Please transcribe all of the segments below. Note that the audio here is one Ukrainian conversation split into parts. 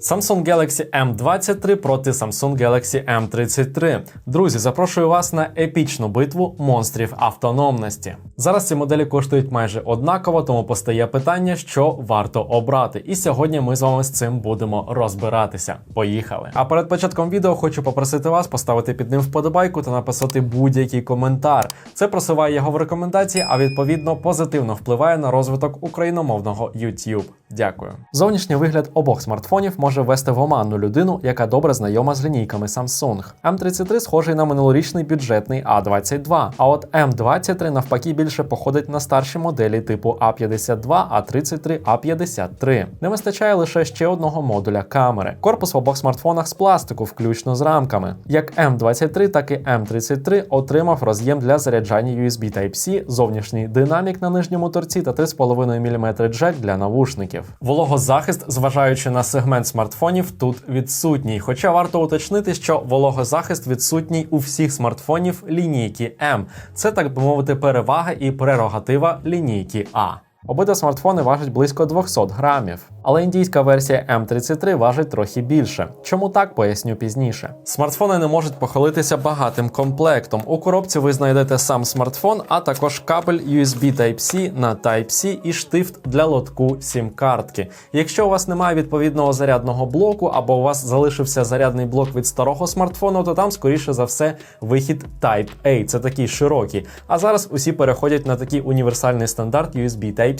Samsung Galaxy M23 проти Samsung Galaxy M33. Друзі, запрошую вас на епічну битву монстрів автономності. Зараз ці моделі коштують майже однаково, тому постає питання, що варто обрати. І сьогодні ми з вами з цим будемо розбиратися. Поїхали! А перед початком відео хочу попросити вас поставити під ним вподобайку та написати будь-який коментар. Це просуває його в рекомендації, а відповідно позитивно впливає на розвиток україномовного YouTube. Дякую. Зовнішній вигляд обох смартфонів може ввести в оману людину, яка добре знайома з лінійками Samsung. M33 схожий на минулорічний бюджетний A22, а от M23 навпаки більше походить на старші моделі типу A52, A33, A53. Не вистачає лише ще одного модуля камери. Корпус в обох смартфонах з пластику, включно з рамками. Як M23, так і M33 отримав роз'єм для заряджання USB Type-C, зовнішній динамік на нижньому торці та 3,5 мм джек для навушників. Вологозахист, зважаючи на сегмент смартфонів, тут відсутній. Хоча варто уточнити, що вологозахист відсутній у всіх смартфонів лінійки М. Це так би мовити, перевага і прерогатива лінійки А. Обидва смартфони важать близько 200 грамів, але індійська версія M33 важить трохи більше. Чому так поясню пізніше? Смартфони не можуть похвалитися багатим комплектом. У коробці ви знайдете сам смартфон, а також кабель USB Type-C на Type-C і штифт для лотку сім-картки. Якщо у вас немає відповідного зарядного блоку або у вас залишився зарядний блок від старого смартфону, то там скоріше за все вихід Type-A. Це такий широкий. А зараз усі переходять на такий універсальний стандарт USB Type-C.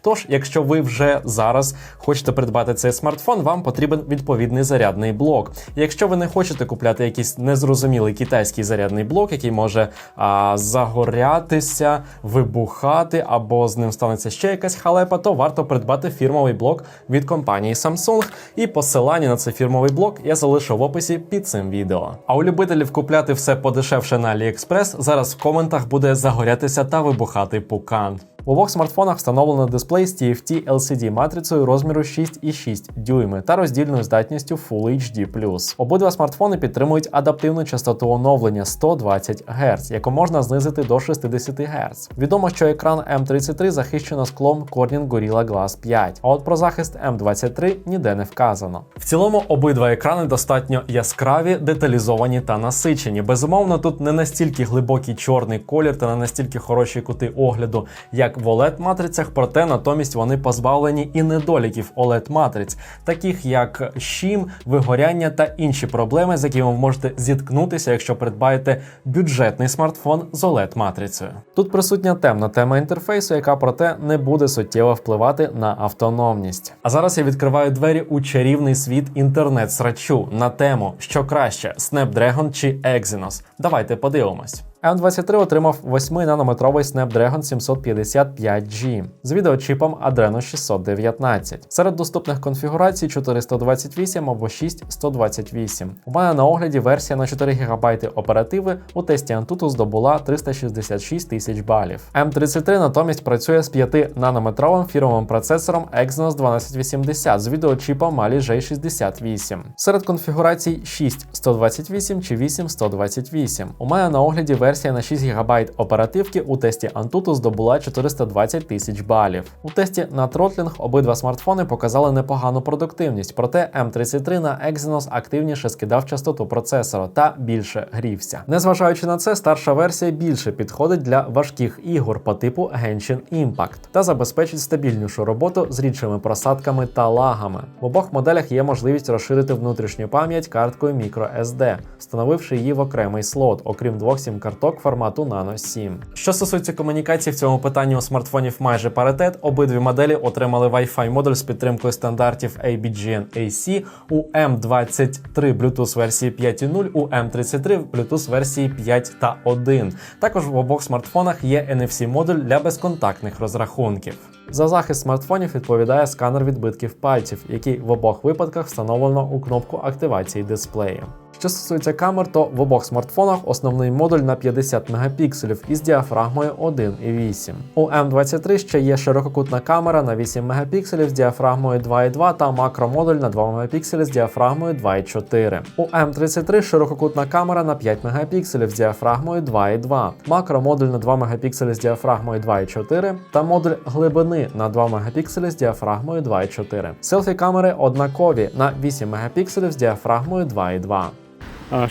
Тож, якщо ви вже зараз хочете придбати цей смартфон, вам потрібен відповідний зарядний блок. Якщо ви не хочете купляти якийсь незрозумілий китайський зарядний блок, який може а, загорятися, вибухати, або з ним станеться ще якась халепа, то варто придбати фірмовий блок від компанії Samsung. І посилання на цей фірмовий блок я залишу в описі під цим відео. А у любителів купляти все подешевше на AliExpress, зараз в коментах буде загорятися та вибухати пукан. В обох смартфонах встановлено дисплей з TFT LCD матрицею розміру 6,6 дюйми та роздільною здатністю Full HD+. Обидва смартфони підтримують адаптивну частоту оновлення 120 Гц, яку можна знизити до 60 Гц. Відомо, що екран M33 захищено склом Corning Gorilla Glass 5, а от про захист M23 ніде не вказано. В цілому обидва екрани достатньо яскраві, деталізовані та насичені. Безумовно, тут не настільки глибокий чорний колір та не настільки хороші кути огляду, як в oled матрицях, проте натомість вони позбавлені і недоліків oled матриць, таких як щім, вигоряння та інші проблеми, з якими ви можете зіткнутися, якщо придбаєте бюджетний смартфон з oled матрицею. Тут присутня темна тема інтерфейсу, яка проте не буде суттєво впливати на автономність. А зараз я відкриваю двері у чарівний світ інтернет-срачу на тему, що краще Snapdragon чи Exynos. Давайте подивимось. M23 отримав 8-нанометровий Snapdragon 755G з відеочіпом Adreno 619. Серед доступних конфігурацій 428 або 6128. У мене на огляді версія на 4 ГБ оперативи у тесті Antutu здобула 366 тисяч балів. M33 натомість працює з 5-нанометровим фірмовим процесором Exynos 1280 з відеочіпом Mali J68. Серед конфігурацій 6128 чи 8128. У мене на огляді версія версія на 6 ГБ оперативки у тесті Antutu здобула 420 тисяч балів. У тесті на тротлінг обидва смартфони показали непогану продуктивність, проте M33 на Exynos активніше скидав частоту процесора та більше грівся. Незважаючи на це, старша версія більше підходить для важких ігор по типу Genshin Impact та забезпечить стабільнішу роботу з рідшими просадками та лагами. В обох моделях є можливість розширити внутрішню пам'ять карткою microSD, встановивши її в окремий слот, окрім двох сім-карток формату Nano 7. Що стосується комунікації, в цьому питанні у смартфонів майже паритет. Обидві моделі отримали Wi-Fi модуль з підтримкою стандартів ABGN AC у M23 Bluetooth версії 5.0, у M33 Bluetooth версії 5 та 1. Також в обох смартфонах є NFC модуль для безконтактних розрахунків. За захист смартфонів відповідає сканер відбитків пальців, який в обох випадках встановлено у кнопку активації дисплею. Що стосується камер, то в обох смартфонах основний модуль на 50 мегапікселів із діафрагмою 1,8. У M23 ще є ширококутна камера на 8 мегапікселів з діафрагмою 2,2 та макромодуль на 2 мегапікселі з діафрагмою 2,4. У M33 ширококутна камера на 5 мегапікселів з діафрагмою 2,2, макромодуль на 2 мегапікселі з діафрагмою 2,4 та модуль глибини на 2 мегапікселі з діафрагмою 2,4. Селфі камери однакові на 8 мегапікселів з діафрагмою 2,2.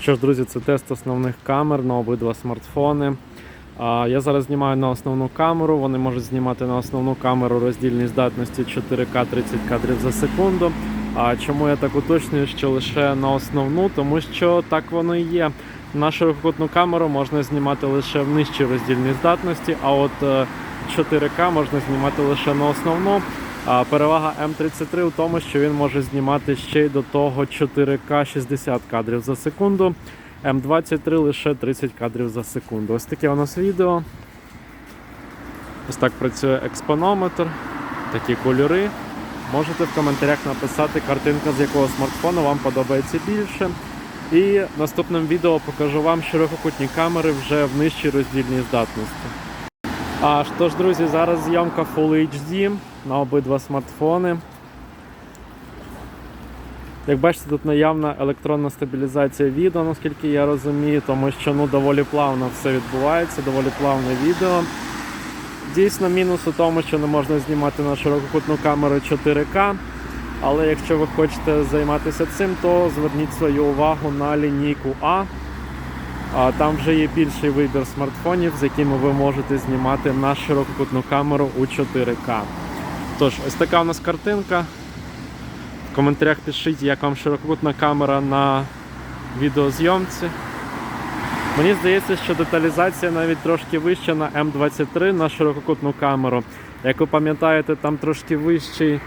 Що ж, друзі, це тест основних камер на обидва смартфони. Я зараз знімаю на основну камеру. Вони можуть знімати на основну камеру роздільній здатності 4К 30 кадрів за секунду. А чому я так уточнюю, що лише на основну? Тому що так воно і є. На ширококутну камеру можна знімати лише в нижчій роздільній здатності, а от е, 4К можна знімати лише на основну. Перевага М33 у тому, що він може знімати ще й до того 4К 60 кадрів за секунду. М23 лише 30 кадрів за секунду. Ось таке у нас відео. Ось так працює експонометр, такі кольори. Можете в коментарях написати картинка, з якого смартфону вам подобається більше. І наступним відео покажу вам ширококутні камери вже в нижчій роздільній здатності. А що ж, друзі, зараз зйомка Full HD на обидва смартфони. Як бачите, тут наявна електронна стабілізація відео, наскільки я розумію, тому що ну, доволі плавно все відбувається, доволі плавне відео. Дійсно, мінус у тому, що не можна знімати на ширококутну камеру 4К. Але якщо ви хочете займатися цим, то зверніть свою увагу на лінійку А. Там вже є більший вибір смартфонів, з якими ви можете знімати на ширококутну камеру у 4К. Тож, ось така у нас картинка. В коментарях пишіть, як вам ширококутна камера на відеозйомці. Мені здається, що деталізація навіть трошки вища на М23 на ширококутну камеру. Як ви пам'ятаєте, там трошки вищий,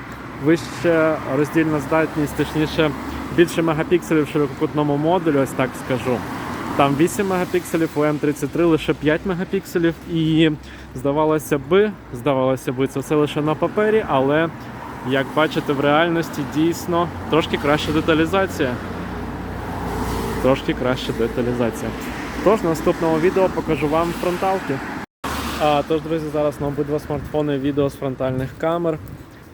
вища роздільна здатність, точніше, більше мегапікселів в ширококутному модулі, ось так скажу. Там 8 мегапікселів, у М33 лише 5 мегапікселів. І здавалося би, здавалося би, це все лише на папері, але як бачите, в реальності дійсно трошки краща деталізація. Трошки краща деталізація. Тож, в наступному відео покажу вам фронталки. А, тож, друзі, зараз на обидва смартфони відео з фронтальних камер.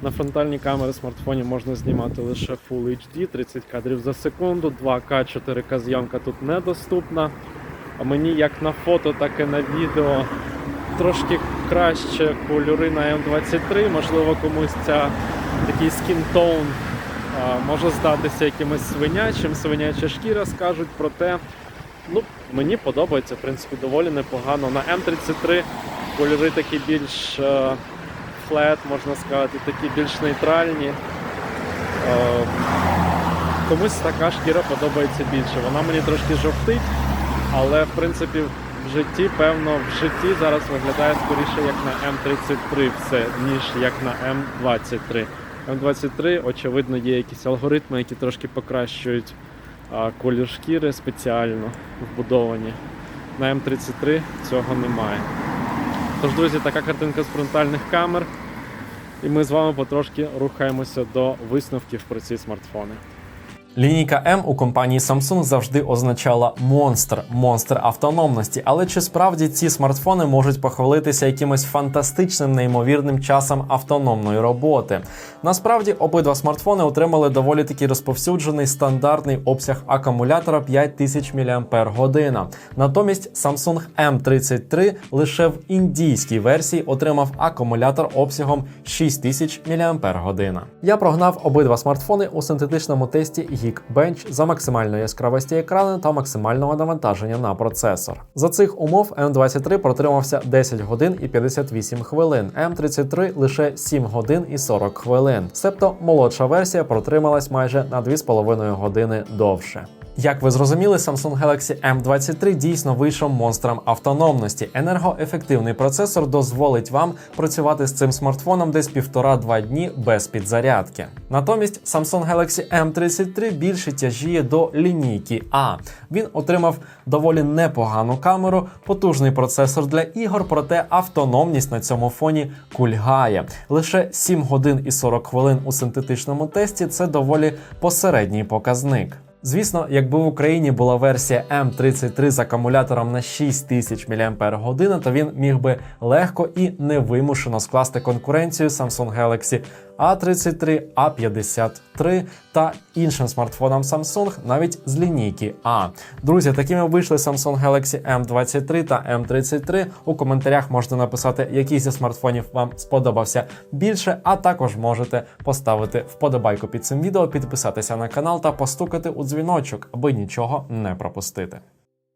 На фронтальні камери смартфонів можна знімати лише Full HD, 30 кадрів за секунду, 2К, 4К зйомка тут недоступна. А мені як на фото, так і на відео трошки краще кольори на М23. Можливо, комусь ця такий скін-тоун може здатися якимось свинячим, свиняча шкіра скажуть, проте ну, мені подобається, в принципі, доволі непогано. На М33 кольори такі більш е, флет, можна сказати, такі більш нейтральні. Е, комусь така шкіра подобається більше. Вона мені трошки жовтить, але в принципі в житті, певно, в житті зараз виглядає скоріше як на М33 все, ніж як на М23. М23, очевидно, є якісь алгоритми, які трошки покращують колір шкіри спеціально вбудовані. На М33 цього немає. Тож, друзі, така картинка з фронтальних камер. І ми з вами потрошки рухаємося до висновків про ці смартфони. Лінійка М у компанії Samsung завжди означала монстр, монстр автономності. Але чи справді ці смартфони можуть похвалитися якимось фантастичним неймовірним часом автономної роботи? Насправді обидва смартфони отримали доволі таки розповсюджений стандартний обсяг акумулятора 5000 мАч. Натомість Samsung M33 лише в індійській версії отримав акумулятор обсягом 6000 мАч. Я прогнав обидва смартфони у синтетичному тесті Geekbench за максимальної яскравості екрану та максимального навантаження на процесор. За цих умов M23 протримався 10 годин і 58 хвилин, M33 лише 7 годин і 40 хвилин. Себто молодша версія протрималась майже на 2,5 години довше. Як ви зрозуміли, Samsung Galaxy M23 дійсно вийшов монстром автономності. Енергоефективний процесор дозволить вам працювати з цим смартфоном десь півтора-два дні без підзарядки. Натомість Samsung Galaxy M33 більше тяжіє до лінійки А. Він отримав доволі непогану камеру, потужний процесор для ігор, проте автономність на цьому фоні кульгає. Лише 7 годин і 40 хвилин у синтетичному тесті це доволі посередній показник. Звісно, якби в Україні була версія М33 з акумулятором на 6000 мАч, то він міг би легко і невимушено скласти конкуренцію Samsung Galaxy A33, A53 та іншим смартфонам Samsung навіть з лінійки А. Друзі, такими вийшли Samsung Galaxy M23 та M33. У коментарях можете написати, який зі смартфонів вам сподобався більше, а також можете поставити вподобайку під цим відео, підписатися на канал та постукати у дзвіночок, аби нічого не пропустити.